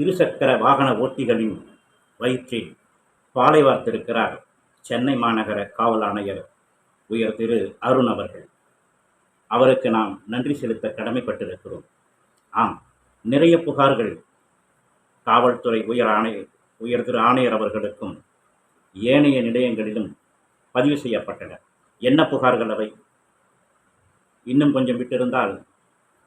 இருசக்கர வாகன ஓட்டிகளின் வயிற்றில் பாலை வார்த்திருக்கிறார் சென்னை மாநகர காவல் ஆணையர் உயர் திரு அருண் அவர்கள். அவருக்கு நாம் நன்றி செலுத்த கடமைப்பட்டிருக்கிறோம். ஆம் நிறைய புகார்கள் காவல்துறை உயர் ஆணையர் உயர் திரு ஆணையர் அவர்களுக்கும் ஏனைய நிலையங்களிலும் பதிவு செய்யப்பட்டன. என்ன புகார்கள் அவை? இன்னும் கொஞ்சம் விட்டிருந்தால்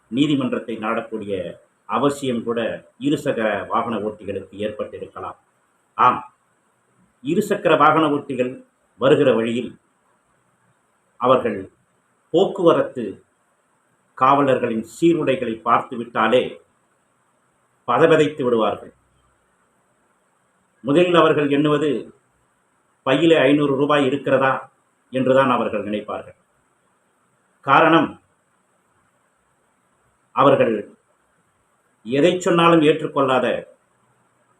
நீதிமன்றத்தை நாடக்கூடிய அவசியம் கூட இருசக்கர வாகன ஓட்டிகளுக்கு ஏற்பட்டிருக்கலாம். ஆம் இருசக்கர வாகன ஓட்டிகள் வருகிற வழியில் அவர்கள் போக்குவரத்து காவலர்களின் சீருடைகளை பார்த்து விட்டாலே விடுவார்கள். முதலில் அவர்கள் எண்ணுவது பையிலே ஐநூறு ரூபாய் இருக்கிறதா? என்றுதான் அவர்கள் நினைப்பார்கள். காரணம் அவர்கள் எதை சொன்னாலும் ஏற்றுக்கொள்ளாத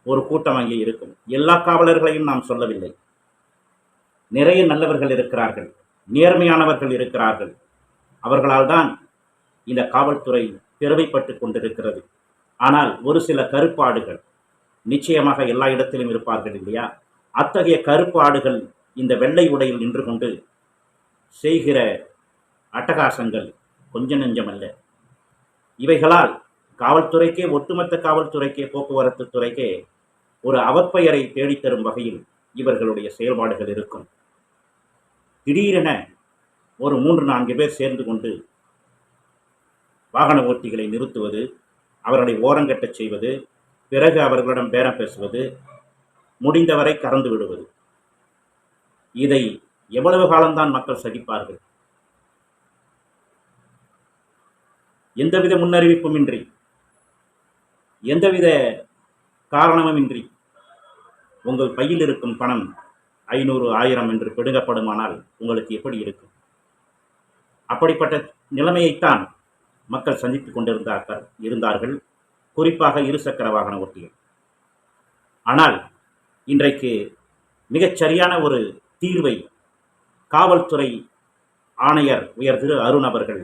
ஒரு கூட்டம் அங்கே இருக்கும். எல்லா காவலர்களையும் நாம் சொல்லவில்லை. நிறைய நல்லவர்கள் இருக்கிறார்கள். நேர்மையானவர்கள் இருக்கிறார்கள். அவர்களால் தான் இந்த காவல்துறை பெருமைப்பட்டு கொண்டிருக்கிறது. ஆனால் ஒரு சில கருப்பாடுகள் நிச்சயமாக எல்லா இடத்திலும் இருப்பார்கள் இல்லையா? அத்தகைய கருப்பு ஆடுகள் இந்த வெள்ளை உடையில் நின்று கொண்டு செய்கிற அட்டகாசங்கள் கொஞ்ச நெஞ்சமல்ல இவைகளால் காவல்துறைக்கே ஒட்டுமொத்த காவல்துறைக்கே போக்குவரத்து துறைக்கே ஒரு அவப்பெயரை தேடித்தரும் வகையில் இவர்களுடைய செயல்பாடுகள் இருக்கும். திடீரென ஒரு மூன்று நான்கு பேர் சேர்ந்து கொண்டு வாகன ஓட்டிகளை நிறுத்துவது அவர்களை ஓரங்கட்டச் செய்வது பிறகு அவர்களிடம் பேரம் பேசுவது முடிந்தவரை கறந்து விடுவது. இதை எவ்வளவு காலம்தான் மக்கள் சகிப்பார்கள்? எந்தவித முன்னறிவிப்புமின்றி எந்தவித காரணமுமின்றி உங்கள் பையில் இருக்கும் பணம் ஐநூறு ஆயிரம் என்று பிடுங்கப்படுமானால் உங்களுக்கு எப்படி இருக்கும்? அப்படிப்பட்ட நிலைமையைத்தான் மக்கள் சந்தித்துக் கொண்டிருந்தார்கள் இருந்தார்கள். குறிப்பாக இருசக்கர வாகன ஓட்டிகள். ஆனால் இன்றைக்கு மிகச் சரியான ஒரு தீர்வை காவல்துறை ஆணையர் உயர் திரு அருண் அவர்கள்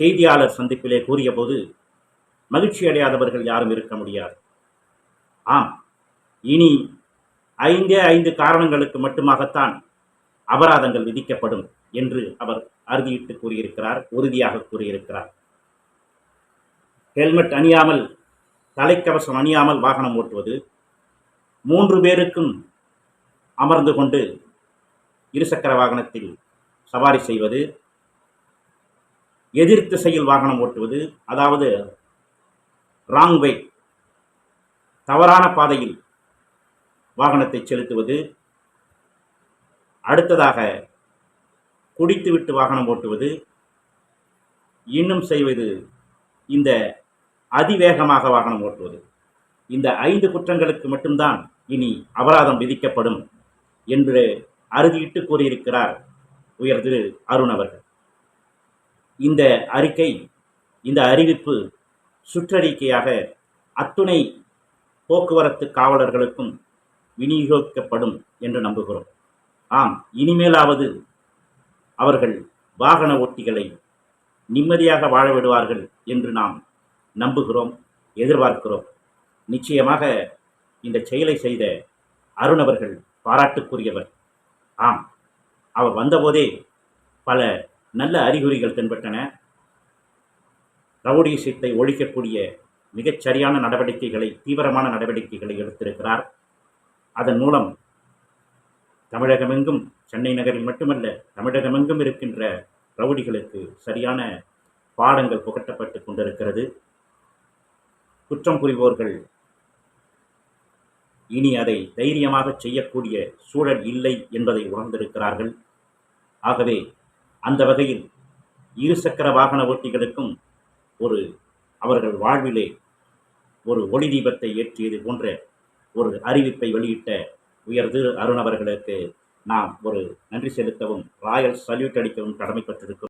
செய்தியாளர் சந்திப்பிலே கூறியபோது மகிழ்ச்சி அடையாதவர்கள் யாரும் இருக்க முடியாது. ஆம் இனி ஐந்தே ஐந்து காரணங்களுக்கு மட்டுமாகத்தான் அபராதங்கள் விதிக்கப்படும் என்று அவர் அறுதியிட்டு கூறியிருக்கிறார் உறுதியாக கூறியிருக்கிறார். ஹெல்மெட் அணியாமல் தலைக்கவசம் அணியாமல் வாகனம் ஓட்டுவது மூன்று பேருக்கும் அமர்ந்து கொண்டு இருசக்கர வாகனத்தில் சவாரி செய்வது எதிர் திசையில் வாகனம் ஓட்டுவது அதாவது ராங் வே தவறான பாதையில் வாகனத்தை செலுத்துவது. அடுத்ததாக குடித்துவிட்டு வாகனம் ஓட்டுவது. இன்னும் செய்வது இந்த அதிவேகமாக வாகனம் ஓட்டுவது. இந்த ஐந்து குற்றங்களுக்கு மட்டும்தான் இனி அபராதம் விதிக்கப்படும் என்று அறுதியிட்டு கூறியிருக்கிறார் உயர் திரு அருண் அவர்கள். இந்த அறிக்கை இந்த அறிவிப்பு சுற்றறிக்கையாக அத்துணை போக்குவரத்து காவலர்களுக்கும் விநியோகிக்கப்படும் என்று நம்புகிறோம். ஆம் இனிமேலாவது அவர்கள் வாகன ஓட்டிகளை நிம்மதியாக வாழ விடுவார்கள் என்று நாம் நம்புகிறோம் எதிர்பார்க்கிறோம். நிச்சயமாக இந்த செயலை செய்த அருண் அவர்கள் பாராட்டுக்குரியவர். ஆம் அவர் வந்தபோதே பல நல்ல அறிகுறிகள் தென்பட்டன. ரவுடிசத்தை ஒழிக்கக்கூடிய மிகச் சரியான நடவடிக்கைகளை தீவிரமான நடவடிக்கைகளை எடுத்திருக்கிறார். அதன் மூலம் தமிழகமெங்கும் சென்னை நகரில் மட்டுமல்ல தமிழகமெங்கும் இருக்கின்ற ரவுடிகளுக்கு சரியான பாடங்கள் புகட்டப்பட்டு கொண்டிருக்கிறது. குற்றம் புரிவோர்கள் இனி அதை தைரியமாக செய்யக்கூடிய சூழல் இல்லை என்பதை உணர்ந்திருக்கிறார்கள். ஆகவே அந்த வகையில் இருசக்கர வாகன ஓட்டிகளுக்கும் ஒரு அவர்கள் வாழ்விலே ஒரு ஒளி தீபத்தை ஏற்றியது போன்ற ஒரு அறிவிப்பை வெளியிட்ட உயர் திரு அருண் அவர்களுக்கு நாம் ஒரு நன்றி செலுத்தவும் ராயல் சல்யூட் அடிக்கவும் கடமைப்பட்டிருக்கிறோம்.